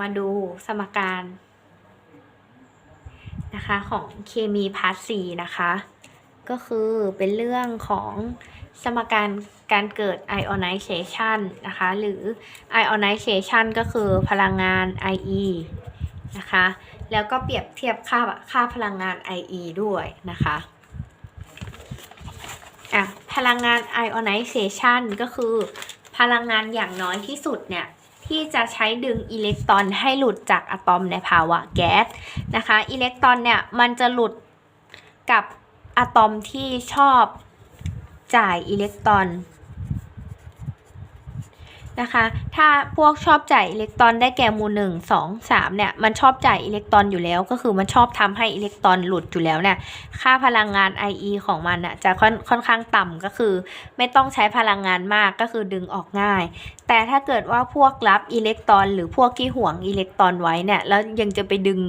มาดูสมการนะคะของเคมีพาร์ทสีนะคะ ก็คือเป็นเรื่องของสมการการเกิด ionization นะคะ หรือ ionization ก็คือพลังงาน IE นะคะ แล้วก็เปรียบเทียบค่าค่าพลังงาน IE ด้วยนะคะอะพลังงาน ionization ก็คือพลังงานอย่างน้อยที่สุดเนี่ย ที่จะใช้ดึงอิเล็กตรอนให้หลุดจากอะตอมในภาวะแก๊สนะคะอิเล็กตรอนเนี่ยมันจะหลุดกับอะตอมที่ชอบจ่ายอิเล็กตรอน นะคะ ถ้าพวกชอบจ่ายอิเล็กตรอนได้แก่หมู่หนึ่งสองสามเนี่ย มันชอบจ่ายอิเล็กตรอนอยู่แล้ว ก็คือมันชอบทำให้อิเล็กตรอนหลุดอยู่แล้วเนี่ย ค่าพลังงาน IE ของมันอะจะค่อนค่อนข้างต่ำก็คือ ไม่ต้องใช้พลังงานมากก็คือดึงออกง่าย แต่ถ้าเกิดว่าพวกรับอิเล็กตรอน หรือพวกที่ห่วงอิเล็กตรอนไว้เนี่ย แล้วยังจะไปดึง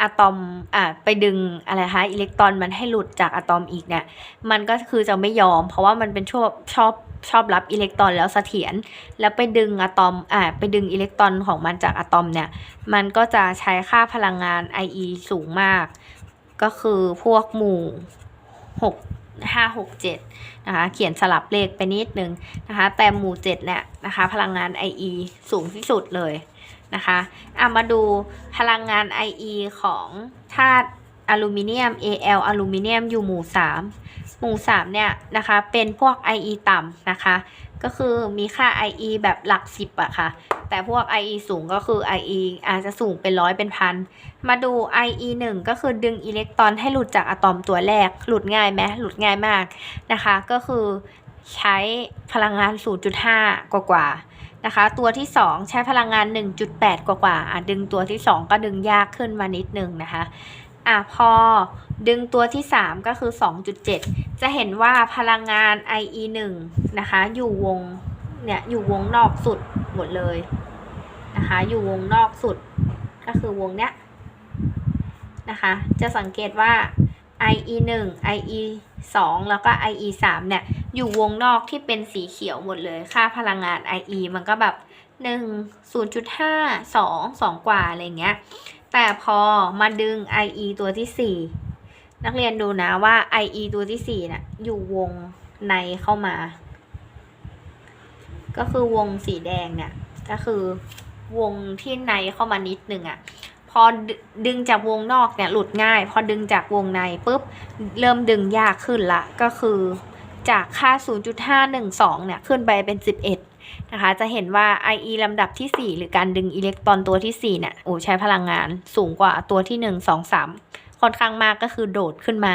อะตอม อ่า ไปดึงอะไรคะ อิเล็กตรอนมันให้หลุดจากอะตอมอีกเนี่ย มันก็คือจะไม่ยอม เพราะว่ามันเป็นชอบชอบชอบรับอิเล็กตรอนแล้วเสถียร แล้วไปดึงอะตอมอ่าไปดึงอิเล็กตรอนของมันจากอะตอมเนี่ย มันก็จะใช้ค่าพลังงาน IE สูงมาก ก็คือพวกหมู่หกห้าหกเจ็ดนะคะเขียนสลับเลขไปนิดนึงนะคะ แต่หมู่เจ็ดเนี่ยนะคะ พลังงาน IE สูงที่สุดเลยนะคะเอะมาดูพลังงาน IE ของธาตุอลูมิเนียม Al อลูมิเนียมอยู่หมู่สามหมู่สามเนี่ยนะคะ เป็นพวก IE ต่ำนะคะ ก็คือมีค่า IE แบบหลักสิบอะค่ะ แต่พวก IE สูงก็คือ IE อาจจะสูงเป็นร้อยเป็นพัน มาดู IE 1 ก็คือดึงอิเล็กตรอนให้หลุดจากอะตอมตัวแรก หลุดง่ายไหมหลุดง่ายมากนะคะ ก็คือใช้พลังงาน 0.5 กว่ากว่าๆนะคะ ตัวที่ 2 ใช้พลังงาน 1.8 กว่ากว่าๆอะดึงตัวที่ 2 ก็ดึงยากขึ้นมานิดนึงนะคะ อะพอดึงตัวที่ 3 ก็คือ 2.7 จะเห็นว่าพลังงาน IE 1 นะคะ อยู่วง เนี่ยอยู่วงนอกสุดหมดเลยนะคะ อยู่วงนอกสุด ก็คือวงเนี้ยนะคะ จะสังเกตว่า IE 1 IE 2 แล้วก็ IE 3 เนี่ย อยู่วงนอกที่เป็นสีเขียวหมดเลย ค่าพลังงาน IE มันก็แบบ 1 0.5 2 2 กว่า อะไรเงี้ย แต่พอมาดึง IE ตัวที่ 4 นักเรียนดูนะว่า IE ตัวที่4น่ะอยู่วงในเข้ามา ก็คือวงสีแดงเนี่ย ก็คือวงที่ในเข้ามานิดนึงอะ่ะพอดึดึงจากวงนอกเนี่ยหลุดง่าย พอดึงจากวงในปุ๊บเริ่มดึงยากขึ้นละ ก็คือจากค่า 0.512 เนี่ย ขึ้นไปเป็น 11 นะคะ จะเห็นว่า IE ลำดับที่ 4 หรือการดึงอิเล็กตรอนตัวที่4เนี่ยโอ้ใช้พลังงานสูงกว่าตัวที่ 1 2 3 ค่อนข้างมากก็คือโดดขึ้นมา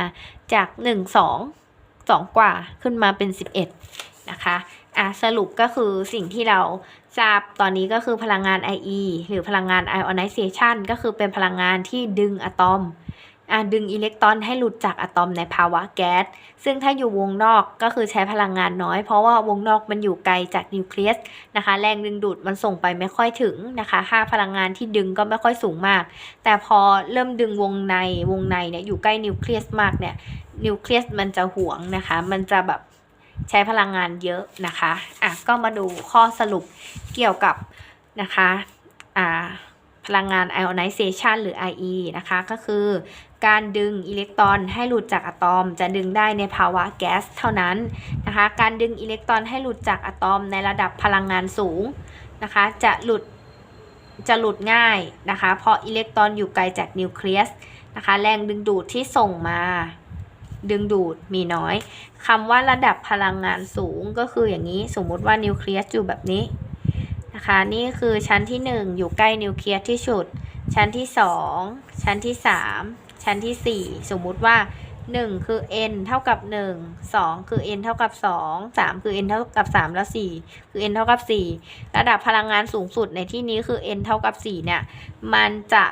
จาก 1 2 2 กว่าขึ้นมาเป็น 11 นะคะอะสรุปก็คือสิ่งที่เราทราบตอนนี้ก็คือพลังงาน IE หรือพลังงาน ionization ก็คือเป็นพลังงานที่ดึงอะตอม อะดึงอิเล็กตรอนให้หลุดจากอะตอมในภาวะแก๊ส ซึ่งถ้าอยู่วงนอกก็คือใช้พลังงานน้อย เพราะว่าวงนอกมันอยู่ไกลจากนิวเคลียสนะคะ แรงดึงดูดมันส่งไปไม่ค่อยถึงนะคะค่าพลังงานที่ดึงก็ไม่ค่อยสูงมาก แต่พอเริ่มดึงวงในวงในเนี่ยอยู่ใกล้นิวเคลียสมากเนี่ยนิวเคลียสมันจะหวงนะคะ มันจะแบบใช้พลังงานเยอะนะคะอะก็มาดูข้อสรุปเกี่ยวกับนะคะอ่า พลังงาน ionization หรือ IE นะคะ ก็คือการดึงอิเล็กตรอนให้หลุดจากอะตอม จะดึงได้ในภาวะแก๊สเท่านั้นนะคะ การดึงอิเล็กตรอนให้หลุดจากอะตอมในระดับพลังงานสูงนะคะ จะหลุดจะหลุดง่ายนะคะ เพราะอิเล็กตรอนอยู่ไกลจากนิวเคลียสนะคะ แรงดึงดูดที่ส่งมา ดึงดูดมีน้อยคำว่าระดับพลังงานสูงก็คืออย่างนี้ สมมติว่านิวเคลียสอยู่แบบนี้ นะคะ นี่คือชั้นที่ 1 อยู่ใกล้นิวเคลียสที่สุด ชั้นที่ 2 ชั้นที่ 3 ชั้นที่ 4 สมมุติว่า 1 คือ n เท่ากับ 1 2 คือ n เท่ากับ 2 3 คือ n เท่ากับ 3 แล้ว 4 คือ n เท่ากับ 4 ระดับพลังงานสูงสุดในที่นี้คือ n เท่ากับ 4 เนี่ย มันจะ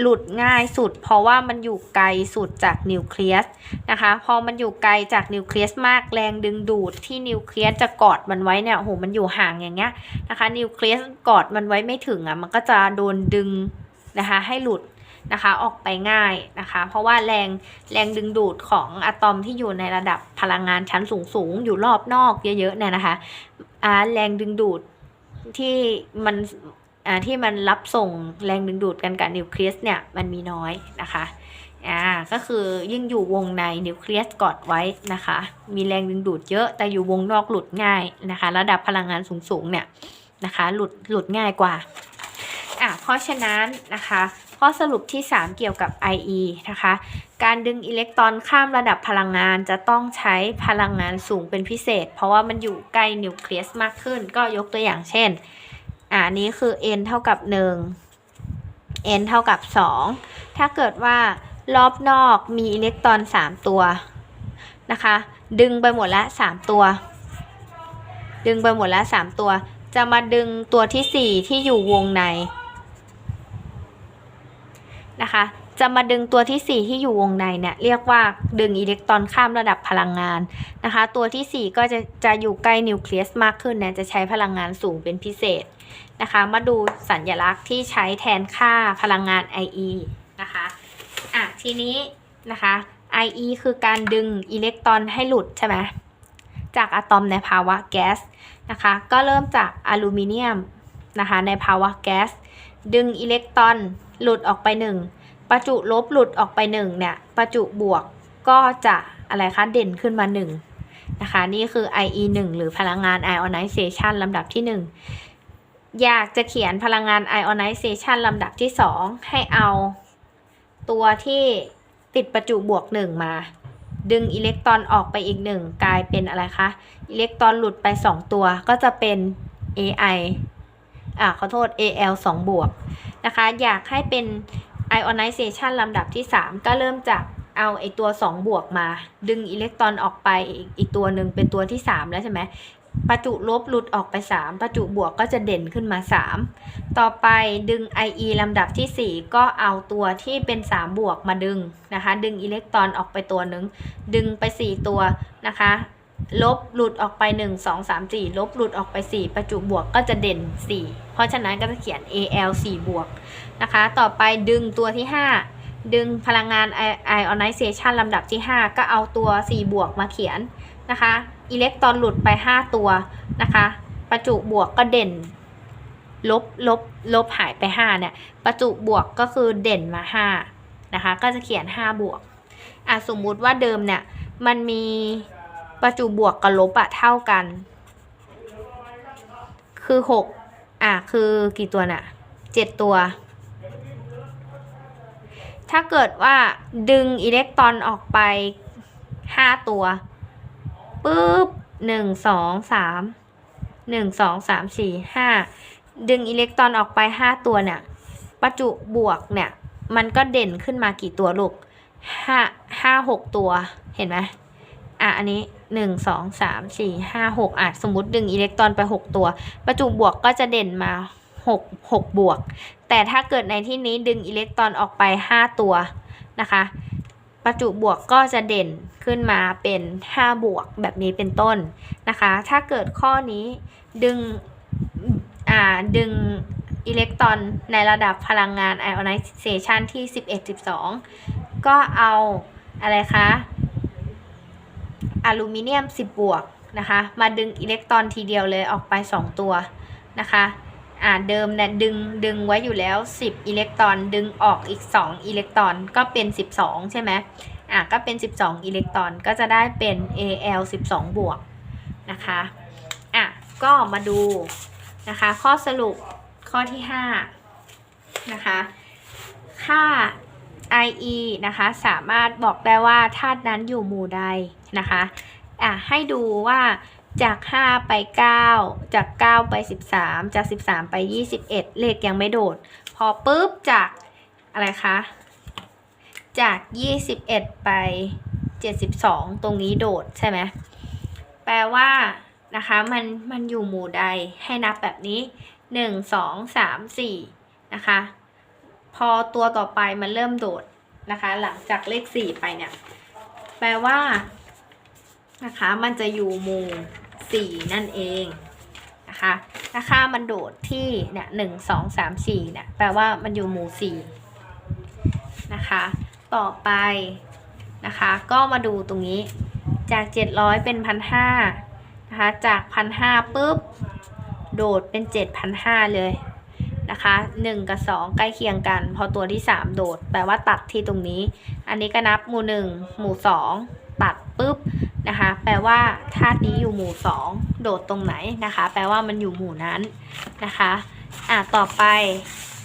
หลุดง่ายสุด เพราะว่ามันอยู่ไกลสุดจากนิวเคลียสนะคะพอมันอยู่ไกลจากนิวเคลียสมากแรงดึงดูดที่นิวเคลียสจะกอดมันไว้เนี่ยโหมันอยู่ห่างอย่างเงี้ยนะคะนิวเคลียสกอดมันไว้ไม่ถึงอะมันก็จะโดนดึงนะคะให้หลุดนะคะออกไปง่ายนะคะ เพราะว่าแรงแรงดึงดูดของอะตอมที่อยู่ในระดับพลังงานชั้นสูงสูงๆอยู่รอบนอกเยอะๆเนี่ยนะคะอ่าแรงดึงดูดที่มัน ที่มันรับส่งแรงดึงดูดกันกับนิวเคลียสเนี่ยมันมีน้อยนะคะอ่าก็คือยิ่งอยู่วงในนิวเคลียสกอดไว้นะคะ มีแรงดึงดูดเยอะแต่อยู่วงนอกหลุดง่ายนะคะ ระดับพลังงานสูงๆเนี่ยนะคะ หลุดหลุดง่ายกว่าอะเพราะฉะนั้นนะคะข้อสรุปที่ 3 เกี่ยวกับ IE นะคะ การดึงอิเล็กตรอนข้ามระดับพลังงานจะต้องใช้พลังงานสูงเป็นพิเศษ เพราะว่ามันอยู่ใกล้นิวเคลียสมากขึ้น ก็ยกตัวอย่างเช่น อ่านี้คือ n เท่ากับ 1 n เท่ากับ 2 ถ้าเกิดว่ารอบนอกมีอิเล็กตรอน 3 ตัวนะคะ ดึงไปหมดละ 3 ตัว ดึงไปหมดละ 3 ตัว จะมาดึงตัวที่ 4 ที่อยู่วงในนะคะ จะมาดึงตัวที่ 4 ที่อยู่วงในเนี่ยเรียกว่าดึงอิเล็กตรอนข้ามระดับพลังงานนะคะ ตัวที่ 4 ก็จะจะอยู่ใกล้นิวเคลียสมากขึ้นเนี่ยจะใช้พลังงานสูงเป็นพิเศษนะคะ มาดูสัญลักษณ์ที่ใช้แทนค่าพลังงาน IE นะคะอะทีนี้นะคะ IE คือการดึงอิเล็กตรอนให้หลุดใช่ไหมจากอะตอมในภาวะแก๊สนะคะ ก็เริ่มจากอลูมิเนียมนะคะในภาวะแก๊สดึงอิเล็กตรอนหลุดออกไปหนึ่ง ประจุลบหลุดออกไปหนึ่งเนี่ยประจุบวกก็จะอะไรคะเด่นขึ้นมาหนึ่งนะคะนี่คือ IE 1หรือพลังงาน ionization ลำดับที่ 1 อยากจะเขียนพลังงาน ionization ลำดับที่ 2 ให้เอาตัวที่ติดประจุบวก 1 มา ดึงอิเล็กตรอนออกไปอีก 1 กลายเป็นอะไรคะ อิเล็กตรอนหลุดไป 2 ตัวก็จะเป็น AI อ่าขอโทษ AL 2 บวกนะคะ อยากให้เป็น ionization ลำดับที่ 3 ก็เริ่มจากเอาไอตัว 2 บวกมา ดึงอิเล็กตรอนออกไปอีกตัวหนึ่งเป็นตัวที่ 3 แล้วใช่ไหมประจุลบหลุดออกไป 3 ประจุบวกก็จะเด่นขึ้นมา 3 ต่อไปดึง IE ลำดับที่ 4 ก็เอาตัวที่เป็น 3 บวกมาดึงนะคะ ดึงอิเล็กตรอนออกไปตัวหนึ่ง ดึงไป 4 ตัวนะคะ ลบหลุดออกไป 1 2 3 4 ลบหลุดออกไป 4 ประจุบวกก็จะเด่น 4 เพราะฉะนั้นก็จะเขียน AL 4 บวกนะคะ ต่อไปดึงตัวที่ 5 ดึงพลังงาน ionization ลำดับที่ 5 ก็เอาตัว 4 บวกมาเขียนนะคะอิเล็กตรอนหลุดไป 5 ตัวนะคะ ประจุบวกก็เด่น ลบลบลบหายไป 5 เนี่ย ประจุบวกก็คือเด่นมา 5 นะคะ ก็จะเขียน 5 บวกอะสมมุติว่าเดิมเนี่ยมันมี ประจุบวกกับลบอะเท่ากัน คือ6อะคือกี่ตัวน่ะ7ตัว ถ้าเกิดว่าดึงอิเล็กตรอนออกไป5ตัวปุ๊บ1 2 3 1 2 3 4 5ดึงอิเล็กตรอนออกไป5ตัวเนี่ยประจุบวกเนี่ย มันก็เด่นขึ้นมากี่ตัวลูกห้าห้าหกตัวเห็นไหมอะ อันนี้ หนึ่งสองสามสี่ห้าหกอะสมมติดึงอิเล็กตรอนไปหกตัว ประจุบวกก็จะเด่นมาหกหกบวก แต่ถ้าเกิดในที่นี้ดึงอิเล็กตรอนออกไปห้าตัวนะคะ ประจุบวกก็จะเด่นขึ้นมาเป็นห้าบวกแบบนี้เป็นต้นนะคะ ถ้าเกิดข้อนี้ดึงอ่าดึงอิเล็กตรอนในระดับพลังงาน ionization ที่ 11 12 ก็เอาอะไรคะ อลูมิเนียม 10 บวกนะคะ มาดึงอิเล็กตรอนทีเดียวเลยออกไป 2 ตัวนะคะอ่าเดิมเนี่ยดึงดึงไว้อยู่แล้ว 10 อิเล็กตรอนดึงออกอีก 2 อิเล็กตรอนก็เป็น 12 ใช่ไหมอะก็เป็น 12 อิเล็กตรอนก็จะได้เป็น Al 12 บวกนะคะอะก็มาดูนะคะข้อสรุปข้อที่ 5 นะคะค่า IE นะคะสามารถบอกได้ว่าธาตุนั้นอยู่หมู่ใดนะคะอะให้ดูว่าจาก 5 ไป 9 จาก 9 ไป 13 จาก 13 ไป 21 เลขยังไม่โดด พอปุ๊บจากอะไรคะจาก 21 ไป 72 ตรงนี้โดดใช่ไหมแปลว่านะคะมันมันอยู่หมู่ใดให้นับแบบนี้ 1 2 3 4 นะคะ พอตัวต่อไปมันเริ่มโดดนะคะ หลังจากเลข4ไปเนี่ย แปลว่านะคะ มันจะอยู่หมู่4นั่นเองนะคะถ้าค่ามันโดดที่เนี่ยหนึ่งสองสามสี่เนี่ยแปลว่ามันอยู่หมู่4นะคะ ต่อไปนะคะ ก็มาดูตรงนี้จาก 700 เป็น 1,500นะคะ จาก 1,500ปุ๊บ โดดเป็น 7,500 เลย นะคะ 1 กับ 2 ใกล้เคียงกัน พอตัวที่ 3 โดด แปลว่าตัดที่ตรงนี้ อันนี้ก็นับหมู่ 1 หมู่ 2 ตัดปุ๊บนะคะ แปลว่าธาตุนี้อยู่หมู่ 2 โดดตรงไหนนะคะ แปลว่ามันอยู่หมู่นั้นนะคะอะต่อไป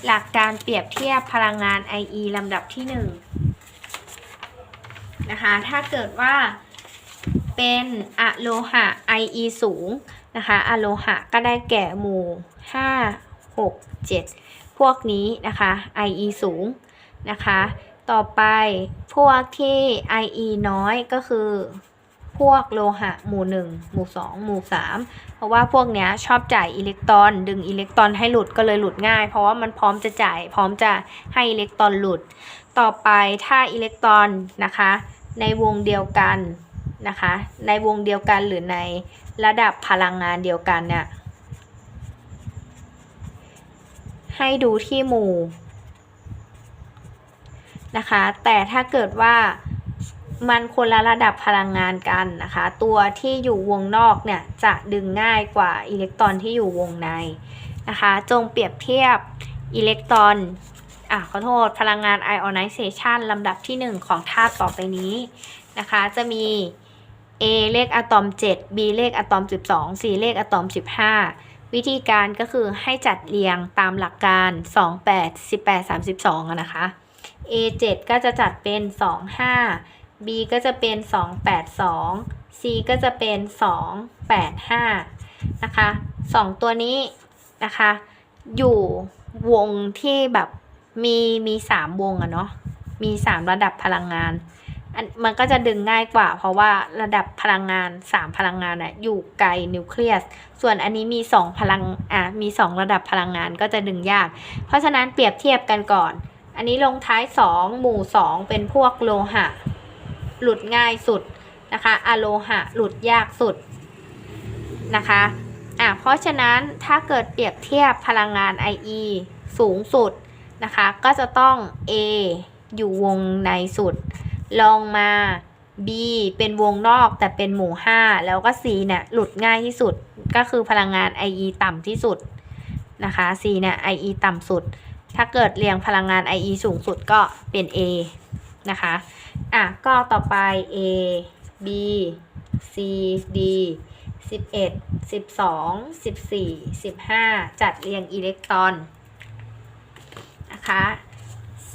หลักการเปรียบเทียบพลังงาน IE ลำดับที่1นะคะ ถ้าเกิดว่าเป็นอะโลหะ IE สูงนะคะอะโลหะก็ได้แก่หมู่5 6 7 พวกนี้นะคะ IE สูงนะคะ ต่อไปพวกที่ IE น้อยก็คือพวกโลหะหมู่ 1 หมู่ 2 หมู่ 3 เพราะว่าพวกเนี้ยชอบจ่ายอิเล็กตรอนดึงอิเล็กตรอนให้หลุดก็เลยหลุดง่าย เพราะว่ามันพร้อมจะจ่าย พร้อมจะให้อิเล็กตรอนหลุด ต่อไปถ้าอิเล็กตรอนนะคะ ในวงเดียวกันนะคะ ในวงเดียวกันหรือในระดับพลังงานเดียวกันเนี่ย ให้ดูที่หมู่นะคะ แต่ถ้าเกิดว่ามันคนละระดับพลังงานกันนะคะ ตัวที่อยู่วงนอกเนี่ยจะดึงง่ายกว่าอิเล็กตรอนที่อยู่วงในนะคะ จงเปรียบเทียบอิเล็กตรอนอะขอโทษพลังงาน ionization ลำดับที่ 1 ของธาตุต่อไปนี้นะคะ จะมี A เลขอะตอม 7 B เลขอะตอม 12 C เลขอะตอม 15 วิธีการก็คือให้จัดเรียงตามหลักการ 2 8 18 32อะนะคะ A 7 ก็จะจัดเป็น 2 5 B ก็จะเป็น 2 8 2 C ก็จะเป็น 2 8 5 นะคะ 2 ตัวนี้นะคะ อยู่วงที่แบบมีมีสามวงอะเนาะ มีสามระดับพลังงาน มันก็จะดึงง่ายกว่า เพราะว่าระดับพลังงานสามพลังงานอะอยู่ไกลนิวเคลียส ส่วนอันนี้มีสองพลังอะมีสองระดับพลังงานก็จะดึงยาก เพราะฉะนั้นเปรียบเทียบกันก่อน อันนี้ลงท้ายสองหมู่สองเป็นพวกโลหะ หลุดง่ายสุดนะคะอะโลหะหลุดยากสุดนะคะอะเพราะฉะนั้นถ้าเกิดเปรียบเทียบพลังงาน IE สูงสุดนะคะ ก็จะต้อง A อยู่วงในสุด ลองมา B เป็นวงนอกแต่เป็นหมู่ 5 แล้วก็ C เนี่ยหลุดง่ายที่สุดก็คือพลังงาน IE ต่ำที่สุดนะคะ C เนี่ย IE ต่ำสุด ถ้าเกิดเรียงพลังงาน IE สูงสุดก็เป็น A นะคะอะก็ต่อไป A B C D 11 12 14 15 จัดเรียงอิเล็กตรอนนะคะ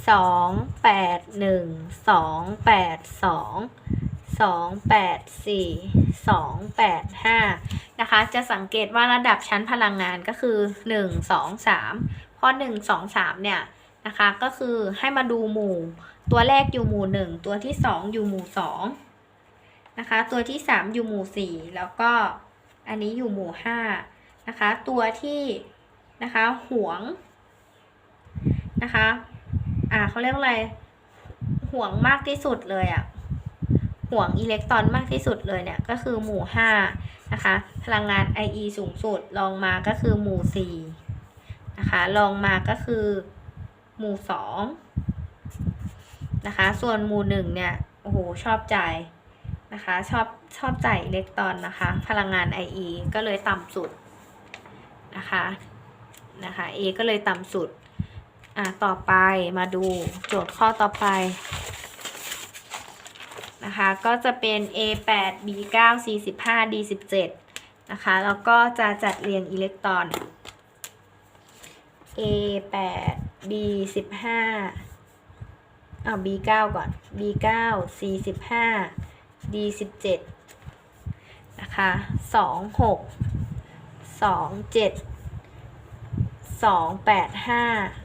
2 8 1 2 8 2 2 8 4 2 8 5นะคะ จะสังเกตว่าระดับชั้นพลังงานก็คือ1 2 3เพราะ1 2 3เนี่ยนะคะ ก็คือให้มาดูหมู่ ตัวแรกอยู่หมู่1ตัวที่2อยู่หมู่2นะคะ ตัวที่3อยู่หมู่4แล้วก็อันนี้อยู่หมู่5นะคะ ตัวที่นะคะห่วงนะคะ อ่าเขาเรียกว่าอะไรห่วงมากที่สุดเลยอะ่ะห่วงอิเล็กตรอนมากที่สุดเลยเนี่ยก็คือหมู่5นะคะ พลังงาน IE สูงสุดลองมาก็คือหมู่4นะคะลองมาก็คือหมู่2นะคะ ส่วนหมู่1เนี่ยโอ้โหชอบใจนะคะชอบชอบจ่ายอิเล็กตรอนนะคะ พลังงาน IE ก็เลยต่ำสุดนะคะนะคะ A ก็เลยต่ำสุด อะต่อไปมาดูโจทย์ข้อต่อไปนะคะก็จะเป็น A 8 B 9 C 15 D 17 นะคะแล้วก็จะจัดเรียงอิเล็กตรอน A 8 B 15 เอา B 9 ก่อน B 9 C 15 D 17 นะคะ2 6 2 7 2 8 5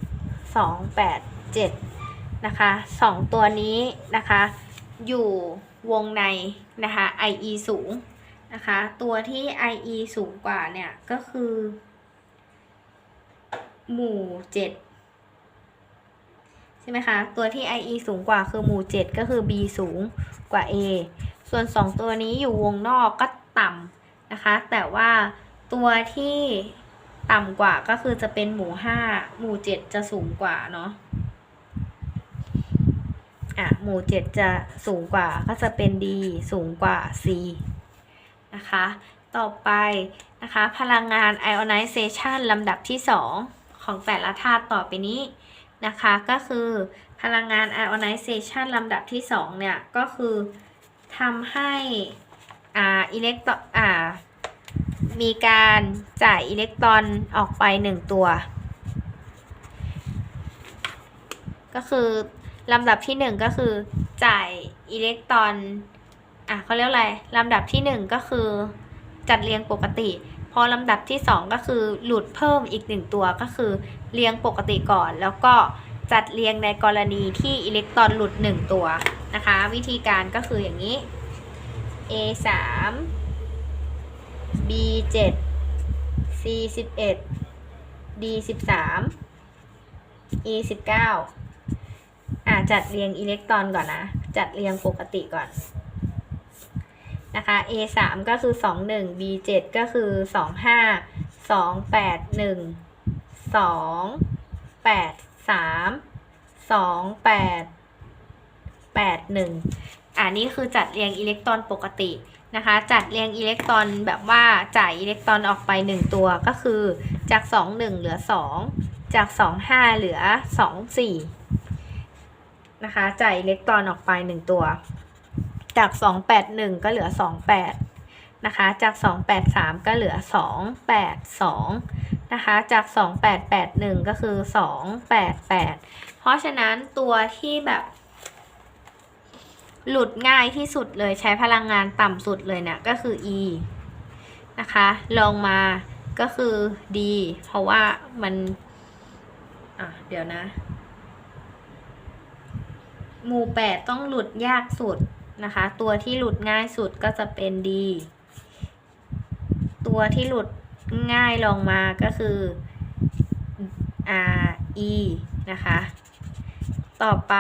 2 8 7 นะคะ 2 ตัวนี้นะคะ อยู่วงในนะคะ IE สูงนะคะ ตัวที่ IE สูงกว่าเนี่ย ก็คือ หมู่ 7 ใช่ไหมคะ ตัวที่ IE สูงกว่าคือหมู่ 7 ก็คือ B สูงกว่า A ส่วน 2 ตัวนี้อยู่วงนอกก็ต่ำนะคะ แต่ว่าตัวที่ ต่ำกว่าก็คือจะเป็นหมู่5หมู่7จะสูงกว่าเนาะอะหมู่7จะสูงกว่าก็จะเป็น D สูงกว่า C นะคะ ต่อไปนะคะ พลังงาน ionization ลำดับที่2ขของแต่ละธาตุต่อไปนี้นะคะ ก็คือพลังงาน ionization ลำดับที่ 2 เนี่ย ก็คือทำให้อ่าอิเล็กตรอนอ่า มีการจ่ายอิเล็กตรอนออกไป1ตัว ก็คือลำดับที่1ก็คือจ่ายอิเล็กตรอนอะเขาเรียกอะไรลำดับที่1ก็คือจัดเรียงปกติ พอลำดับที่2ก็คือหลุดเพิ่มอีก1ตัวก็คือเรียงปกติก่อน แล้วก็จัดเรียงในกรณีที่อิเล็กตรอนหลุด1ตัวนะคะ วิธีการก็คืออย่างนี้ A 3 B 7 C 11 D 13 E 19อะจัดเรียงอิเล็กตรอนก่อนนะ จัดเรียงปกติก่อนนะคะ A 3ก็คือ2 1 B 7ก็คือ2 5 2 8 1 2 8 3 2 8 8 1อันนี้คือจัดเรียงอิเล็กตรอนปกติ นะคะ จัดเรียงอิเล็กตรอนแบบว่าจ่ายอิเล็กตรอนออกไป 1 ตัวก็คือจาก 2 1 เหลือ 2 จาก 2 5 เหลือ 2 4 นะคะจ่ายอิเล็กตรอนออกไป 1 ตัว จาก 281 ก็เหลือ 28 นะคะ จาก 283 ก็เหลือ 282 นะคะ จาก 2881 ก็คือ 288 เพราะฉะนั้นตัวที่แบบ หลุดง่ายที่สุดเลยใช้พลังงานต่ำสุดเลยเนี่ยก็คือ E นะคะลงมาก็คือ D เพราะว่ามันอะเดี๋ยวนะ หมู่แปดต้องหลุดยากสุดนะคะ ตัวที่หลุดง่ายสุดก็จะเป็น D ตัวที่หลุดง่ายลงมาก็คือ R E นะคะ ต่อไป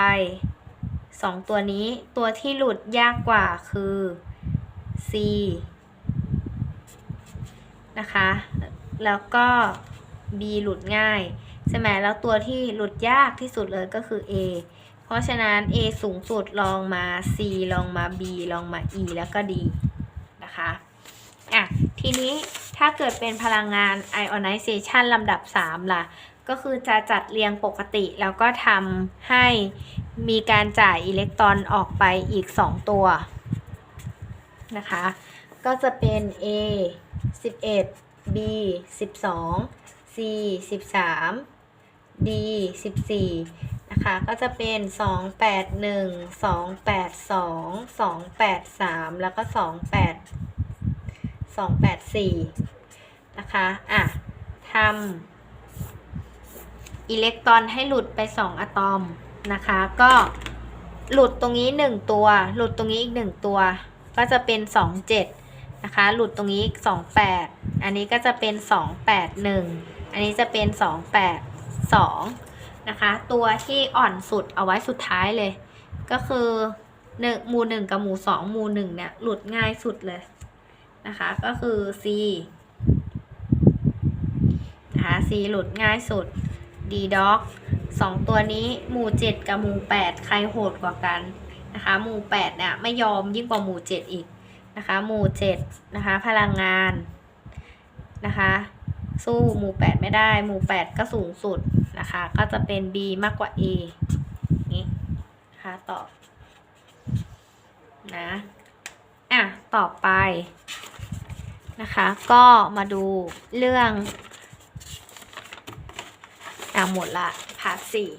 สองตัวนี้ตัวที่หลุดยากกว่าคือ C นะคะ แล้วก็ B หลุดง่ายใช่ไหมแล้วตัวที่หลุดยากที่สุดเลยก็คือ A เพราะฉะนั้น A สูงสุดลองมา C ลองมา B ลองมา E แล้วก็ D นะคะอะทีนี้ถ้าเกิดเป็นพลังงาน ionization ลำดับ 3 ล่ะ ก็คือจะจัดเรียงปกติ แล้วก็ทำให้มีการจ่ายอิเล็กตรอนออกไปอีก 2 ตัวนะคะ ก็จะเป็น A 11 B 12 C 13 D 14นะคะ ก็จะเป็น 2 8 1 2 8 2 2 8 3 แล้วก็ 2 8 2 8 4 นะคะ อะทำ อิเล็กตรอนให้หลุดไป 2 อะตอมนะคะ ก็หลุดตรงนี้ 1 ตัว หลุดตรงนี้อีก 1 ตัว ก็จะเป็น 2 7 นะคะ หลุดตรงนี้อีก 2 8 อันนี้ก็จะเป็น 2 8 1 อันนี้จะเป็น 2 8 2 นะคะ ตัวที่อ่อนสุดเอาไว้สุดท้ายเลย ก็คือหนึ่งหมู่หนึ่งกับหมู่สองหมู่หนึ่งเนี่ย หลุดง่ายสุดเลยนะคะ ก็คือ C นะคะ C หลุดง่ายสุด D dog สองตัวนี้หมู่เจ็ดกับหมู่แปดใครโหดกว่ากันนะคะ หมู่แปดเนี่ยไม่ยอมยิ่งกว่าหมู่เจ็ดอีกนะคะ หมู่เจ็ดนะคะ พลังงานนะคะ สู้หมู่แปดไม่ได้ หมู่แปดก็สูงสุดนะคะ ก็จะเป็น B มากกว่า A นี้นะคะตอบนะอะต่อไปนะคะ ก็มาดูเรื่อง อะหมดละพาร์ทสี่